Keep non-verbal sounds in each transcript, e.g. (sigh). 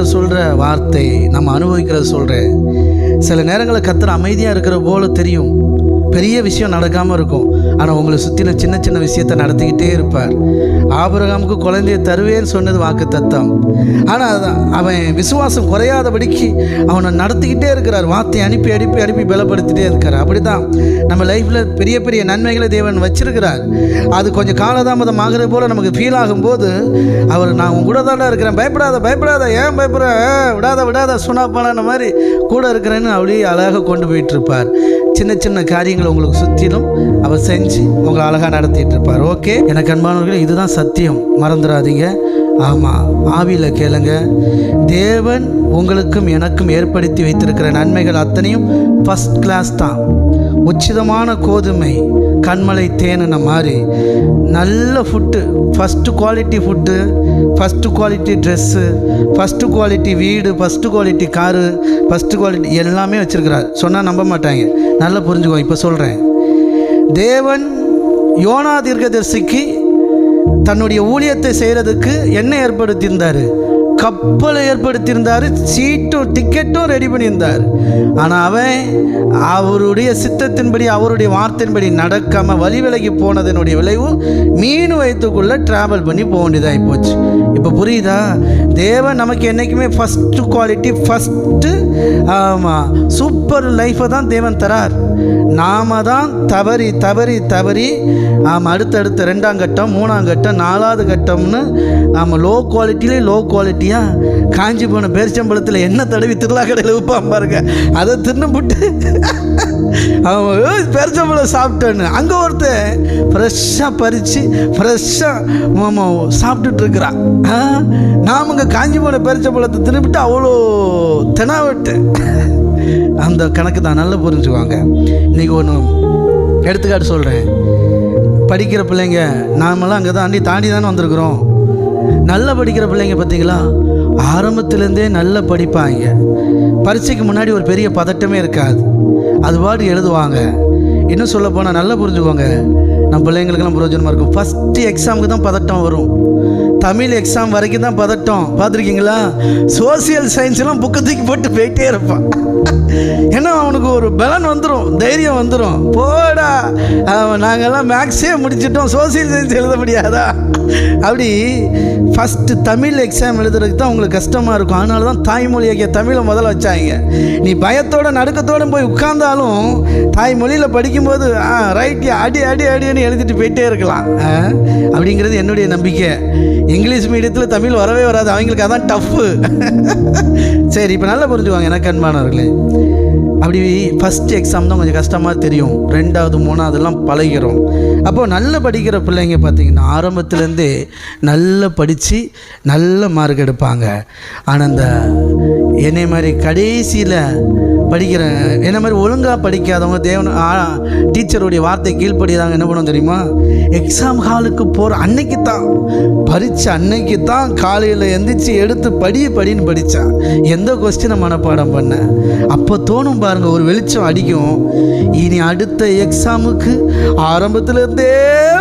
கத்தர் சொல்கிற வார்த்தை நம்ம அனுபவிக்கிறத சொல்கிறேன் சில நேரங்களில் கத்தர் அமைதியாக இருக்கிற போல தெரியும். பெரிய விஷயம் நடக்காமல் இருக்கும். ஆனால் உங்களை சுற்றின சின்ன சின்ன விஷயத்தை நடத்திக்கிட்டே இருப்பார். ஆபரகாமுக்கு குழந்தைய தருவேன்னு சொன்னது வாக்கு தத்தம் ஆனால் அவன் விசுவாசம் குறையாதபடிக்கு அவனை நடத்திக்கிட்டே இருக்கிறார். வார்த்தை அனுப்பி அனுப்பி அனுப்பி பலப்படுத்திட்டே இருக்கார். அப்படி தான் நம்ம லைஃப்பில் பெரிய பெரிய நன்மைகளை தேவன் வச்சிருக்கிறார். அது கொஞ்சம் காலதாமதம் ஆகிறது போல் நமக்கு ஃபீல் ஆகும்போது அவர் நான் உன் கூட தானே இருக்கிறேன். பயப்படாத பயப்படாத. ஏன் பயப்படுற? விடாத விடாத. விடாத சுனாப்பான மாதிரி கூட இருக்கிறேன்னு அப்படியே அழகாக கொண்டு போயிட்டு இருப்பார். சின்ன சின்ன காரியங்களை உங்களுக்கு சுற்றிலும் அவர் செஞ்சு உங்களை அழகாக நடத்திட்டு இருப்பார். ஓகே எனக்கு அன்பானவர்கள் இதுதான் சத்தியம். மறந்துடாதீங்க. ஆமாம் ஆவியில் கேளுங்க. தேவன் உங்களுக்கும் எனக்கும் ஏற்படுத்தி வைத்திருக்கிற நன்மைகள் அத்தனையும் ஃபஸ்ட் கிளாஸ் தான். உச்சிதமான கோதுமை கண்மலை தேனுன மாதிரி. நல்ல food first quality food first quality dress first quality வீடு first quality car first quality எல்லாமே வச்சுருக்கிறார். சொன்னால் நம்ப மாட்டாங்க. நல்லா புரிஞ்சுக்கோ இப்போ சொல்கிறேன் தேவன் யோனா தீர்க்கதரிசிக்கு தன்னுடைய ஊழியத்தை செய்கிறதுக்கு என்ன ஏற்படுத்தியிருந்தார். கப்பலை ஏற்படுத்தியிருந்தார் சீட்டும் டிக்கெட்டும் ரெடி பண்ணியிருந்தார். ஆனால் அவன் அவருடைய சித்தத்தின்படி அவருடைய வார்த்தையின்படி நடக்காமல் வழி விலகி போனதனுடைய விளைவு மீன் வயிற்றுக்குள்ளே ட்ராவல் பண்ணி போக வேண்டியதாகி போச்சு. இப்போ புரியுதா? தேவன் நமக்கு என்றைக்குமே ஃபஸ்ட்டு குவாலிட்டி ஃபஸ்ட்டு ஆமாம் சூப்பர் லைஃப்பை தான் தேவன் தரார். நாம தான் தவறி தவறி தவறி ஆமாம் அடுத்தடுத்த ரெண்டாம் கட்டம் மூணாம் கட்டம் நாலாவது கட்டம்னு ஆமாம் லோ குவாலிட்டியிலே லோ குவாலிட்டி ஐயா காஞ்சி போன பேரிச்சம்பழத்தில் என்ன தடவி திருவிழா கடையில் விற்பான் பாருங்க. அதை தின்னுபிட்டு அவன் "ஏய், பேரிச்சம்பழம் சாப்பிட்டேன்னு. அங்கே ஒருத்தன் ஃப்ரெஷ்ஷாக பறித்து ஃப்ரெஷ்ஷாக சாப்பிட்டுட்டு இருக்கிறான். நாம் இங்கே காஞ்சி போன பேரிச்சம்பழத்தை தின்னுபிட்டு அவ்வளோ தெனாவட்டு. அந்த கணக்கு தான் நல்லா புரிஞ்சுக்குவாங்க இன்றைக்கி ஒன்று எடுத்துக்காட்டு சொல்கிறேன் படிக்கிற பிள்ளைங்க நாமெல்லாம் அங்கே தான் அண்டி தாண்டி தானே வந்திருக்கிறோம். நல்லா படிக்கிற பிள்ளைங்க பார்த்தீங்களா? ஆரம்பத்துலேருந்தே நல்லா படிப்பாங்க. பரீட்சைக்கு முன்னாடி ஒரு பெரிய பதட்டமே இருக்காது. அது பாட்டு எழுதுவாங்க. இன்னும் சொல்ல போனால் நல்லா புரிஞ்சுக்கோங்க. நம்ம பிள்ளைங்களுக்கெல்லாம் பிரயோஜனமாக இருக்கும். ஃபஸ்ட்டு எக்ஸாமுக்கு தான் பதட்டம் வரும். தமிழ் எக்ஸாம் வரைக்கும் தான் பதட்டம். பார்த்துருக்கீங்களா? சோசியல் சயின்ஸ்லாம் புக்கு தூக்கி போட்டு போயிட்டே இருப்பான். ஏன்னா அவனுக்கு ஒரு பலன் வந்துடும் தைரியம் வந்துடும் போடா நாங்கள்லாம் மேக்ஸே முடிச்சிட்டோம் சோசியல் சயின்ஸ் எழுத முடியாதா? அப்படி ஃபஸ்ட்டு தமிழ் எக்ஸாம் எழுதுறதுக்கு தான் உங்களுக்கு கஷ்டமாக இருக்கும். அதனால தான் தாய்மொழியாகிய தமிழை முதல்ல வச்சாங்க. நீ பயத்தோட நடுக்கத்தோடு போய் உட்கார்ந்தாலும் தாய்மொழியில் படிக்கும்போது ஆ ரைட் அடி அடி அடின்னு எழுதிட்டு போயிட்டே இருக்கலாம். ஆ, அப்படிங்கிறது என்னுடைய நம்பிக்கை. இங்கிலீஷ் மீடியத்தில் தமிழ் வரவே வராது. அவங்களுக்கு அதான் டஃப்பு (laughs) சரி இப்போ நல்லா புரிஞ்சுவாங்க எனக்கு அன்பானவர்களே. அப்படி ஃபஸ்ட் எக்ஸாம் தான் கொஞ்சம் கஷ்டமாக தெரியும். ரெண்டாவது மூணாவதுலாம் பழகிறோம். அப்போது நல்ல படிக்கிற பிள்ளைங்க பார்த்தீங்கன்னா ஆரம்பத்துலேருந்தே நல்லா படித்து நல்ல மார்க் எடுப்பாங்க. ஆனால் இந்த என்னை மாதிரி கடைசியில் படிக்கிற என்ன மாதிரி ஒழுங்காக படிக்காதவங்க தேவன் டீச்சருடைய வார்த்தை கீழ்ப்படியாதவங்க என்ன பண்ணுவோம் தெரியுமா? எக்ஸாம் ஹாலுக்கு போகிற அன்னைக்கு தான் பரீட்சை அன்னைக்கு தான் காலையில் எந்திரிச்சு எடுத்து படி படின்னு படித்தான் எந்த கொஸ்டினை மனப்பாடம் பண்ண? அப்போ தோணும் பாருங்க ஒரு வெளிச்சம் அடிக்கும். இனி அடுத்த எக்ஸாமுக்கு ஆரம்பத்துலேருந்தே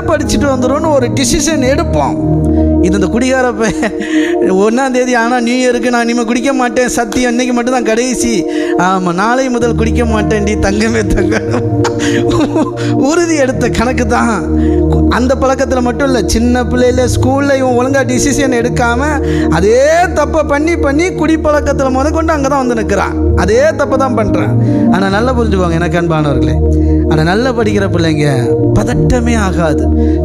படிச்சுட்டு வந்துடும் ஒரு டிசிஷன் எடுப்போம். இது இந்த குடிகார ஒன்றாம் தேதி ஆனால் நியூ இயருக்கு நான் இனிமேல் குடிக்க மாட்டேன். சத்தியம் இன்னைக்கு மட்டும்தான் கடைசி. ஆமாம் நாளை முதல் குடிக்க மாட்டேன்டி தங்கமே தங்கம் உறுதி எடுத்த கணக்கு தான். அந்த பழக்கத்தில் மட்டும் இல்லை சின்ன பிள்ளையில ஸ்கூலில் இவன் ஒழுங்காக டிசிஷன் எடுக்காமல் அதே தப்பை பண்ணி பண்ணி குடிப்பழக்கத்தில் முத கொண்டு அங்கே தான் வந்து நிற்கிறான் அதே தப்பை தான் பண்ணுறான் ஆனால் நல்லா புரிஞ்சுக்கோங்க எனக்கு அன்பானவர்களே. ஆனால் நல்லா படிக்கிற பிள்ளைங்க பதட்டமே ஆகாது.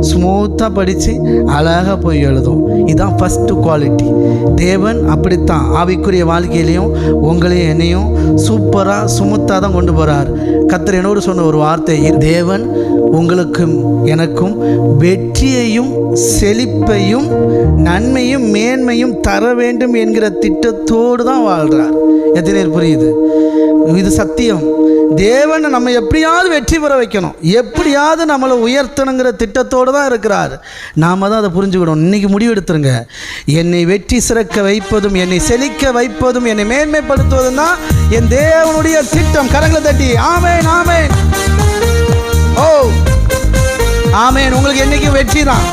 ஸ்மூத்தாக படித்து அழகாக போய் எழுதும். இதுதான் ஃபஸ்ட்டு குவாலிட்டி தேவன் அப்படித்தான். ஆவிக்குரிய வாழ்க்கையிலையும் உங்களையும் என்னையும் சூப்பராக சுமுத்தாக தான் கொண்டு போகிறார் கத்தர் என்னோடு சொன்ன ஒரு வார்த்தை தேவன் உங்களுக்கும் எனக்கும் வெற்றியையும் செழிப்பையும் நன்மையும் மேன்மையும் தர வேண்டும் என்கிற திட்டத்தோடு தான் வாழ்கிறார் எத்தனை புரியுது? இது சத்தியம். தேவன் நம்ம எப்படியாவது வெற்றி பெற வைக்கணும். எப்படியாவது நம்மளை உயர்த்தணுங்கிற திட்டத்தோடு தான் இருக்கிறார். நாம தான் அதை புரிஞ்சுக்கணும் இன்றைக்கி முடிவெடுத்துருங்க என்னை வெற்றி சிறக்க வைப்பதும் என்னை செழிக்க வைப்பதும் என்னை மேன்மைப்படுத்துவதும் தான் என் தேவனுடைய திட்டம். கரங்களை தட்டி ஆமேன் ஆமேன். ஓ ஆமேன். உங்களுக்கு என்னைக்கும் வெற்றி தான்?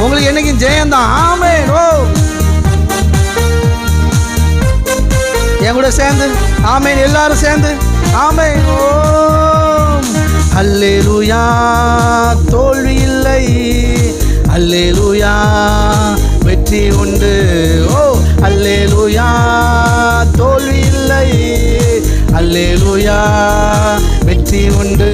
உங்களுக்கு என்னைக்கும் ஜெயந்தான் ஆமேன். ஓ. என் கூட சேர்ந்து ஆமேன். எல்லாரும் சேர்ந்து. ஆமேன். ஓம். அல்லேலூயா. தோல்வி இல்லை. அல்லேலூயா. வெற்றி உண்டு. ஓ அல்லேலூயா. தோல்வி இல்லை. அல்லேலூயா. வெற்றி உண்டு.